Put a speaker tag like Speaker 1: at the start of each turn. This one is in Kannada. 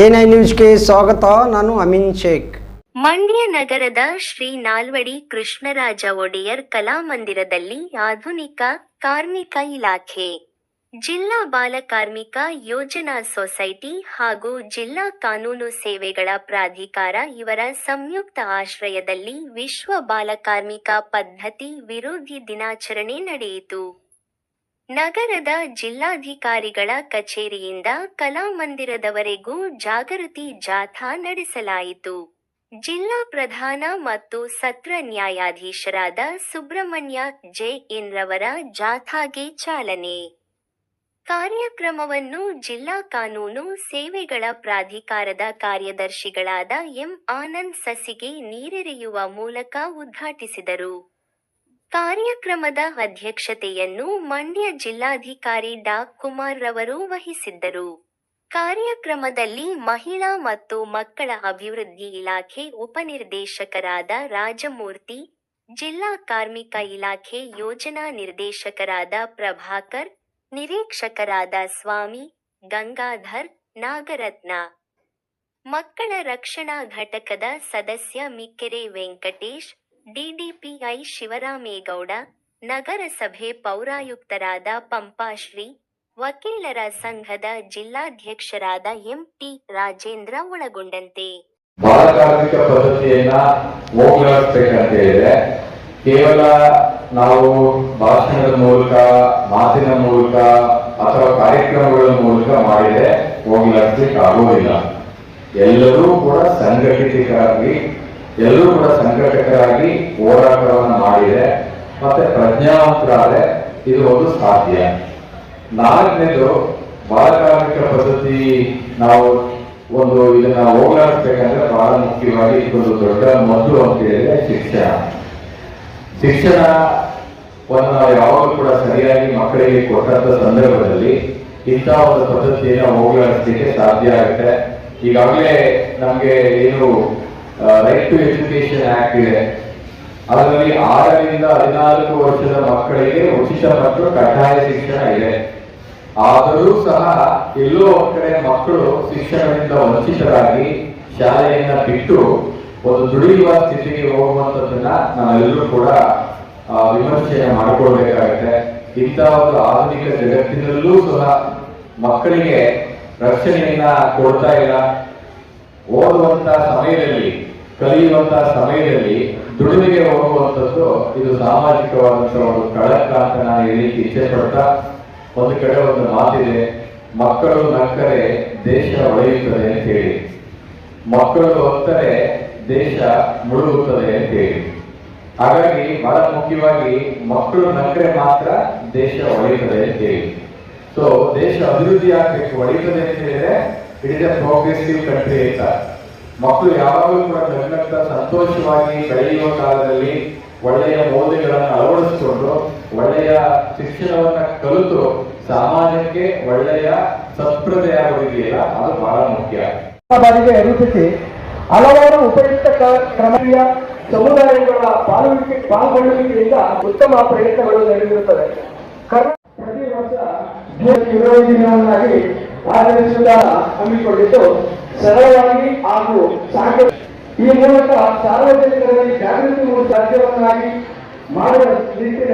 Speaker 1: ಎನ್ಐ ನ್ಯೂಸ್ಗೆ ಸ್ವಾಗತ, ನಾನು ಅಮಿನ್ ಶೇಖ್.
Speaker 2: ಮಂಡ್ಯ ನಗರದ ಶ್ರೀ ನಾಲ್ವಡಿ ಕೃಷ್ಣರಾಜ ಒಡೆಯರ್ ಕಲಾಮಂದಿರದಲ್ಲಿ ಆಧುನಿಕ ಕಾರ್ಮಿಕ ಇಲಾಖೆ, ಜಿಲ್ಲಾ ಬಾಲ ಕಾರ್ಮಿಕ ಯೋಜನಾ ಸೊಸೈಟಿ ಹಾಗೂ ಜಿಲ್ಲಾ ಕಾನೂನು ಸೇವೆಗಳ ಪ್ರಾಧಿಕಾರ ಇವರ ಸಂಯುಕ್ತ ಆಶ್ರಯದಲ್ಲಿ ವಿಶ್ವ ಬಾಲ ಕಾರ್ಮಿಕ ಪದ್ಧತಿ ವಿರೋಧಿ ದಿನಾಚರಣೆ ನಡೆಯಿತು. ನಗರದ ಜಿಲ್ಲಾಧಿಕಾರಿಗಳ ಕಚೇರಿಯಿಂದ ಕಲಾಮಂದಿರದವರೆಗೂ ಜಾಗೃತಿ ಜಾಥಾ ನಡೆಸಲಾಯಿತು. ಜಿಲ್ಲಾ ಪ್ರಧಾನ ಮತ್ತು ಸತ್ರ ನ್ಯಾಯಾಧೀಶರಾದ ಸುಬ್ರಹ್ಮಣ್ಯ ಜೆ. ಎನ್. ರವರ ಜಾಥಾಗೆ ಚಾಲನೆ. ಕಾರ್ಯಕ್ರಮವನ್ನು ಜಿಲ್ಲಾ ಕಾನೂನು, ಸೇವೆಗಳ ಪ್ರಾಧಿಕಾರದ ಕಾರ್ಯದರ್ಶಿಗಳಾದ ಎಂ. ಆನಂದ್ ಸಸಿಗೆ ನೀರೆರೆಯುವ ಮೂಲಕ ಉದ್ಘಾಟಿಸಿದರು. ಕಾರ್ಯಕ್ರಮದ ಅಧ್ಯಕ್ಷತೆಯನ್ನು ಮಂಡ್ಯ ಜಿಲ್ಲಾಧಿಕಾರಿ ಡಾ. ಕುಮಾರ್ ರವರು ವಹಿಸಿದ್ದರು. ಕಾರ್ಯಕ್ರಮದಲ್ಲಿ ಮಹಿಳಾ ಮತ್ತು ಮಕ್ಕಳ ಅಭಿವೃದ್ಧಿ ಇಲಾಖೆ ಉಪನಿರ್ದೇಶಕರಾದ ರಾಜಮೂರ್ತಿ, ಜಿಲ್ಲಾ ಕಾರ್ಮಿಕ ಇಲಾಖೆ ಯೋಜನಾ ನಿರ್ದೇಶಕರಾದ ಪ್ರಭಾಕರ್, ನಿರೀಕ್ಷಕರಾದ ಸ್ವಾಮಿ, ಗಂಗಾಧರ್, ನಾಗರತ್ನ. ಮಕ್ಕಳ ರಕ್ಷಣಾ ಘಟಕದ ಸದಸ್ಯ ಮಿಕ್ಕೆರೆ ವೆಂಕಟೇಶ್ ಡಿಡಿಪಿಐ ಶಿವರಾಮೇಗೌಡ, ನಗರಸಭೆ ಪೌರಾಯುಕ್ತರಾದ ಪಂಪಾಶ್ರೀ, ವಕೀಲರ ಸಂಘದ ಜಿಲ್ಲಾಧ್ಯಕ್ಷರಾದ ಎಂಟಿ ರಾಜೇಂದ್ರ ಒಳಗೊಂಡಂತೆ.
Speaker 3: ಕಾರ್ಮಿಕ ಪದ್ಧತಿಯನ್ನ ಹೋಗ್ಲಾಡಿಸ್ಬೇಕಂತ ಹೇಳಿದ್ರೆ, ಕೇವಲ ನಾವು ಭಾಷಣದ ಮೂಲಕ, ಮಾತಿನ ಮೂಲಕ ಅಥವಾ ಕಾರ್ಯಕ್ರಮಗಳ ಮೂಲಕ ಮಾಡಿದ್ರೆ ಹೋಗ್ಲಾಡಿಸ್ಲಿಕ್ಕೆ ಎಲ್ಲರೂ ಕೂಡ ಸಂಘಟಿತರಾಗಿ ಎಲ್ಲರೂ ಕೂಡ ಸಂಘಟಕರಾಗಿ ಹೋರಾಟವನ್ನು ಮಾಡಿದೆ ಮತ್ತೆ ಪ್ರಜ್ಞಾವಂತರಾದ್ರೆ ಇದು ಒಂದು ಸಾಧ್ಯ. ನಾಲ್ಕನೇದು ಬಾಲ ಕಾರ್ಮಿಕ ಪದ್ಧತಿ ನಾವು ಒಂದು ಇದನ್ನ ಹೋಗಲಾಡಿಸ್ಬೇಕಂದ್ರೆ ಬಹಳ ಮುಖ್ಯವಾಗಿ ಇದೊಂದು ದೊಡ್ಡ ಮದ್ದು ಅಂತ ಹೇಳಿದ್ರೆ ಶಿಕ್ಷಣ. ಶಿಕ್ಷಣವನ್ನು ನಾವು ಯಾವಾಗಲೂ ಕೂಡ ಸರಿಯಾಗಿ ಮಕ್ಕಳಿಗೆ ಕೊಟ್ಟಂತ ಸಂದರ್ಭದಲ್ಲಿ ಇಂಥ ಒಂದು ಪದ್ಧತಿಯನ್ನು ಹೋಗಲಾಡಿಸ್ಲಿಕ್ಕೆ ಸಾಧ್ಯ ಆಗುತ್ತೆ. ಈಗಾಗಲೇ ನಮಗೆ ಏನು ರೈಟ್ ಟು ಎಜುಕೇಶನ್ ಆಕ್ಟ್ ಇದೆ. ಅದರಲ್ಲಿ ಆರರಿಂದ ಹದಿನಾಲ್ಕು ವರ್ಷದ ಮಕ್ಕಳಿಗೆ ಉಚಿತ ಮತ್ತು ಕಡ್ಡಾಯ ಶಿಕ್ಷಣ ಇದೆ. ಆದರೂ ಸಹ ಎಲ್ಲೋ ಕಡೆ ಮಕ್ಕಳು ಶಿಕ್ಷಣದಿಂದ ವಂಚಿತರಾಗಿ ಶಾಲೆಯನ್ನ ಬಿಟ್ಟು ಒಂದು ದುಡಿಯುವ ಸ್ಥಿತಿಗೆ ಹೋಗುವಂತದನ್ನ ನಾವೆಲ್ಲರೂ ಕೂಡ ವಿಮರ್ಶೆಯನ್ನು ಮಾಡಿಕೊಳ್ಬೇಕಾಗತ್ತೆ. ಇಂಥ ಒಂದು ಆಧುನಿಕ ಜಗತ್ತಿನಲ್ಲೂ ಸಹ ಮಕ್ಕಳಿಗೆ ರಕ್ಷಣೆಯನ್ನ ಕೊಡ್ತಾ ಇಲ್ಲ. ಓದುವಂತ ಸಮಯದಲ್ಲಿ ಕಲಿಯುವಂತ ಸಮಯದಲ್ಲಿ ದುಡಿಮೆಗೆ ಹೋಗುವಂಥದ್ದು ಇದು ಸಾಮಾಜಿಕವಾದಂತಹ ಒಂದು ಕಳಕ ಅಂತ ನಾನು ಹೇಳಿಕ್ಕೆ ಇಚ್ಛೆ ಪಡ್ತಾ ಒಂದು ಕಡೆ ಒಂದು ಮಾತಿದೆ, ಮಕ್ಕಳು ನಕ್ಕರೆ ದೇಶ ಒಳೆಯುತ್ತದೆ ಅಂತ ಹೇಳಿ ಮಕ್ಕಳು ಹೊತ್ತರೆ ದೇಶ ಮುಳುಗುತ್ತದೆ ಅಂತ ಹೇಳಿ ಹಾಗಾಗಿ ಬಹಳ ಮುಖ್ಯವಾಗಿ ಮಕ್ಕಳು ನಕ್ಕರೆ ಮಾತ್ರ ದೇಶ ಒಳೆಯುತ್ತದೆ ಅಂತ ಹೇಳಿ ಸೊ ದೇಶ ಅಭಿವೃದ್ಧಿ ಆಗಬೇಕು ಒಳೆಯುತ್ತದೆ ಅಂತ ಹೇಳಿದ್ರೆ it is a progressive country ಅಂತ. ಮಕ್ಕಳು ಯಾವಾಗಲೂ ಕೂಡ ನಗ್ನಗ್ತಾ ಸಂತೋಷವಾಗಿ ಬೆಳೆಯುವ ಕಾಲದಲ್ಲಿ ಒಳ್ಳೆಯ ಮೌಲ್ಯಗಳನ್ನು ಅಳವಡಿಸಿಕೊಂಡು, ಒಳ್ಳೆಯ ಶಿಕ್ಷಣವನ್ನ ಕಲಿತು ಸಮಾಜಕ್ಕೆ ಒಳ್ಳೆಯ ಸಂಪ್ರದಾಯ ಬರಿದೆಯಲ್ಲ ಅದು ಬಹಳ ಮುಖ್ಯ.
Speaker 4: ಬಾರಿಗೆ ರೂಪಿಸಿ ಹಲವಾರು ಉಪಯುಕ್ತ ಕ್ರಮೀಯ ಸಮುದಾಯಗಳ ಪಾಲ್ಗೊಳ್ಳುವಿಕೆ ಪಾಲ್ಗೊಳ್ಳುವಿಕೆಯಿಂದ ಉತ್ತಮ ಪ್ರಯತ್ನಗಳು ನಡೆದಿರುತ್ತದೆ ಪ್ರತಿ ವರ್ಷ ಇರುವೈ ದಿನವನ್ನಾಗಿ ಆಚರಿಸುವುದ ಹಮ್ಮಿಕೊಂಡಿದ್ದು ಸರಳವಾಗಿ ಹಾಗೂ ಸಾಕ ಈ ಮೂಲಕ ಸಾರ್ವಜನಿಕರಲ್ಲಿ ಜಾಗೃತಿ ಮೂಡಿಸುವ ರಾಜ್ಯವನ್ನಾಗಿ ಮಾಡುವ ನಿಟ್ಟಿನಲ್ಲಿ